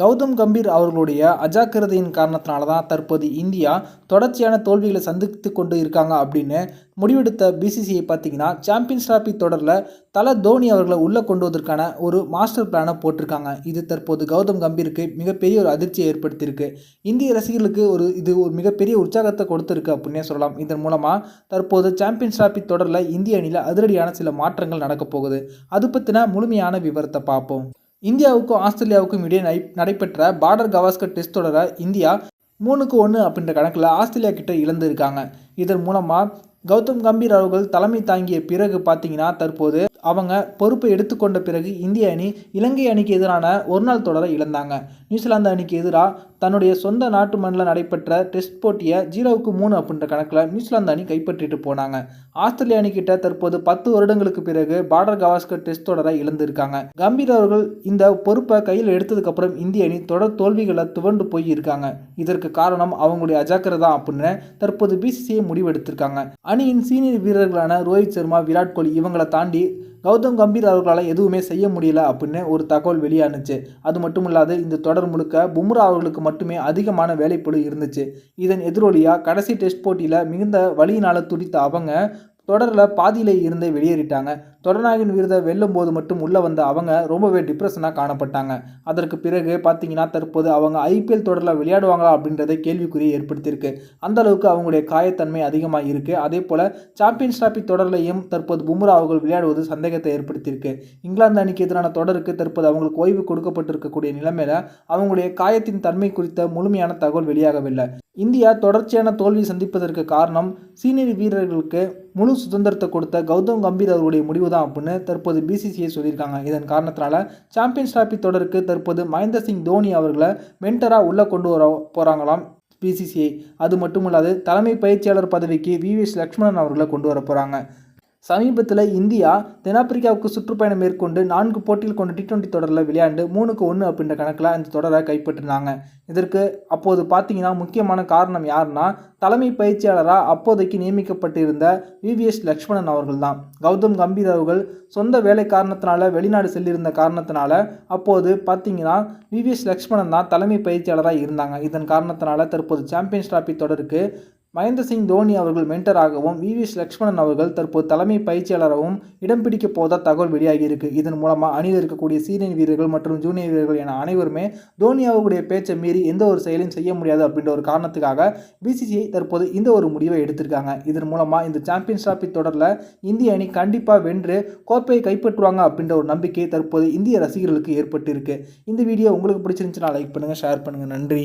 கௌதம் கம்பீர் அவர்களுடைய அஜாக்கிரதையின் காரணத்தினால தான் தற்போது இந்தியா தொடர்ச்சியான தோல்விகளை சந்தித்து கொண்டு இருக்காங்க அப்படின்னு முடிவெடுத்த பிசிசிஐ பார்த்தீங்கன்னா சாம்பியன்ஸ் டிராபி தொடரில் தல தோனி அவர்களை உள்ளே கொண்டு வதற்கான ஒரு மாஸ்டர் பிளானை போட்டிருக்காங்க. இது தற்போது கௌதம் கம்பீருக்கு மிகப்பெரிய ஒரு அதிர்ச்சியை ஏற்படுத்தியிருக்கு. இந்திய ரசிகர்களுக்கு ஒரு இது ஒரு மிகப்பெரிய உற்சாகத்தை கொடுத்துருக்கு அப்படின்னே சொல்லலாம். இதன் மூலமாக தற்போது சாம்பியன்ஸ் டிராபி தொடரில் இந்திய அணியில் அதிரடியான சில மாற்றங்கள் நடக்கப் போகுது. அது பற்றின முழுமையான விவரத்தை பார்ப்போம். இந்தியாவுக்கும் ஆஸ்திரேலியாவுக்கும் இடையே நடைபெற்ற பார்டர் கவாஸ்கர் டெஸ்ட் தொடரை இந்தியா மூணுக்கு ஒன்று அப்படின்ற கணக்கில் ஆஸ்திரேலியா கிட்ட இழந்திருக்காங்க. இதன் மூலமாக கௌதம் கம்பீர் அவர்கள் தலைமை தாங்கிய பிறகு பார்த்தீங்கன்னா தற்போது அவங்க பொறுப்பை எடுத்துக்கொண்ட பிறகு இந்திய அணி இலங்கை அணிக்கு எதிரான ஒரு நாள் தொடரை இழந்தாங்க. நியூசிலாந்து அணிக்கு எதிராக தன்னுடைய சொந்த நாட்டு மண்ணில் நடைபெற்ற டெஸ்ட் போட்டியை ஜீரோவுக்கு மூணு அப்படின்ற கணக்கில் நியூசிலாந்து அணி கைப்பற்றிட்டு போனாங்க. ஆஸ்திரேலிய அணிக்கிட்ட தற்போது பத்து வருடங்களுக்கு பிறகு பார்டர் கவாஸ்கர் டெஸ்ட் தொடரை இழந்திருக்காங்க. கம்பீர் அவர்கள் இந்த பொறுப்பை கையில் எடுத்ததுக்கப்புறம் இந்திய அணி தொடர் தோல்விகளை துவண்டு போய் இருக்காங்க இதற்கு காரணம் அவங்களுடைய அஜாக்கிரதா அப்படின்னு தற்போது பிசிசிஐ முடிவெடுத்திருக்காங்க. அணியின் சீனியர் வீரர்களான ரோஹித் சர்மா விராட் கோலி இவங்களை தாண்டி கௌதம் கம்பீர் அவர்களால் எதுவுமே செய்ய முடியல அப்படின்னு ஒரு தகவல் வெளியானுச்சு. அது மட்டும் இல்லாது இந்த தொடர் முழுக்க பும்ரா அவர்களுக்கு மட்டுமே அதிகமான வேலைப்பழு இருந்துச்சு. இதன் எதிரொலியாக கடைசி டெஸ்ட் போட்டியில் மிகுந்த வழியினால் துடித்த அவங்க தொடரில் பாதியில் இருந்தே வெளியேறிட்டாங்க. தொடர்நாயகன் விருதை வெல்லும் போது மட்டும் உள்ளே வந்த அவங்க ரொம்பவே டிப்ரெஷனாக காணப்பட்டாங்க. அதற்கு பிறகு பார்த்தீங்கன்னா தற்போது அவங்க ஐபிஎல் தொடரில் விளையாடுவாங்களா அப்படின்றத கேள்விக்குறியை ஏற்படுத்தியிருக்கு. அந்த அளவுக்கு அவங்களுடைய காயத்தன்மை அதிகமாக இருக்குது அதே போல் சாம்பியன்ஸ் டிராபி தொடர்லையும் தற்போது பும்ரா அவர்கள் விளையாடுவது சந்தேகத்தை ஏற்படுத்தியிருக்கு. இங்கிலாந்து அணிக்கு எதிரான தொடருக்கு தற்போது அவங்களுக்கு ஓய்வு கொடுக்கப்பட்டிருக்கக்கூடிய நிலைமையில் அவங்களுடைய காயத்தின் தன்மை குறித்த முழுமையான தகவல் வெளியாகவில்லை. இந்தியா தொடர்ச்சியான தோல்வி சந்திப்பதற்கு காரணம் சீனியர் வீரர்களுக்கு முழு சுதந்திரத்தை கொடுத்த கௌதம் கம்பீர் அவருடைய முடிவு தான் அப்படின்னு தற்போது பிசிசிஐ சொல்லியிருக்காங்க. இதன் காரணத்தினால சாம்பியன்ஸ் டிராபி தொடருக்கு தற்போது மகேந்திர சிங் தோனி அவர்களை மென்டராக உள்ளே கொண்டு வர போகிறாங்களாம் பிசிசிஐ அது மட்டும் இல்லாது தலைமை பயிற்சியாளர் பதவிக்கு விவிஎஸ் லக்ஷ்மணன் அவர்களை கொண்டு வர போகிறாங்க சமீபத்தில் இந்தியா தென்னாப்பிரிக்காவுக்கு சுற்றுப்பயணம் மேற்கொண்டு நான்கு போட்டிகள் கொண்ட டி டுவெண்ட்டி தொடரில் விளையாண்டு மூணுக்கு ஒன்று அப்படின்ற கணக்கில் அந்த தொடரை கைப்பற்றினாங்க இதற்கு அப்போது பார்த்தீங்கன்னா முக்கியமான காரணம் யாருன்னா தலைமை பயிற்சியாளராக அப்போதைக்கு நியமிக்கப்பட்டிருந்த விவிஎஸ் லக்ஷ்மணன் அவர்கள் தான் கௌதம் கம்பீர் அவர்கள் சொந்த வேலை காரணத்தினால வெளிநாடு செல்லியிருந்த காரணத்தினால அப்போது பார்த்தீங்கன்னா விவிஎஸ் லக்ஷ்மணன் தான் தலைமை பயிற்சியாளராக இருந்தாங்க. இதன் காரணத்தினால தற்போது சாம்பியன்ஸ் டிராபி தொடருக்கு மகேந்திர சிங் தோனி அவர்கள் மென்டராகவும் வி. விவிஎஸ் லக்ஷ்மணன் அவர்கள் தற்போது தலைமை பயிற்சியாளராகவும் இடம் பிடிக்க போதா தகவல் வெளியாகி இருக்கு. இதன் மூலமாக அணியில் இருக்கக்கூடிய சீனியர் வீரர்கள் மற்றும் ஜூனியர் வீரர்கள் என அனைவருமே தோனி அவர்களுடைய பேச்சை மீறி எந்த ஒரு செயலையும் செய்ய முடியாது அப்படின்ற ஒரு காரணத்துக்காக பிசிசிஐ தற்போது இந்த ஒரு முடிவை எடுத்திருக்காங்க. இதன் மூலமாக இந்த சாம்பியன்ஸ் டிராபி தொடரில் இந்திய அணி கண்டிப்பாக வென்று கோப்பையை கைப்பற்றுவாங்க அப்படின்ற ஒரு நம்பிக்கை தற்போது இந்திய ரசிகர்களுக்கு ஏற்பட்டிருக்கு. இந்த வீடியோ உங்களுக்கு பிடிச்சிருந்துச்சுன்னா லைக் பண்ணுங்கள் ஷேர் பண்ணுங்கள் நன்றி.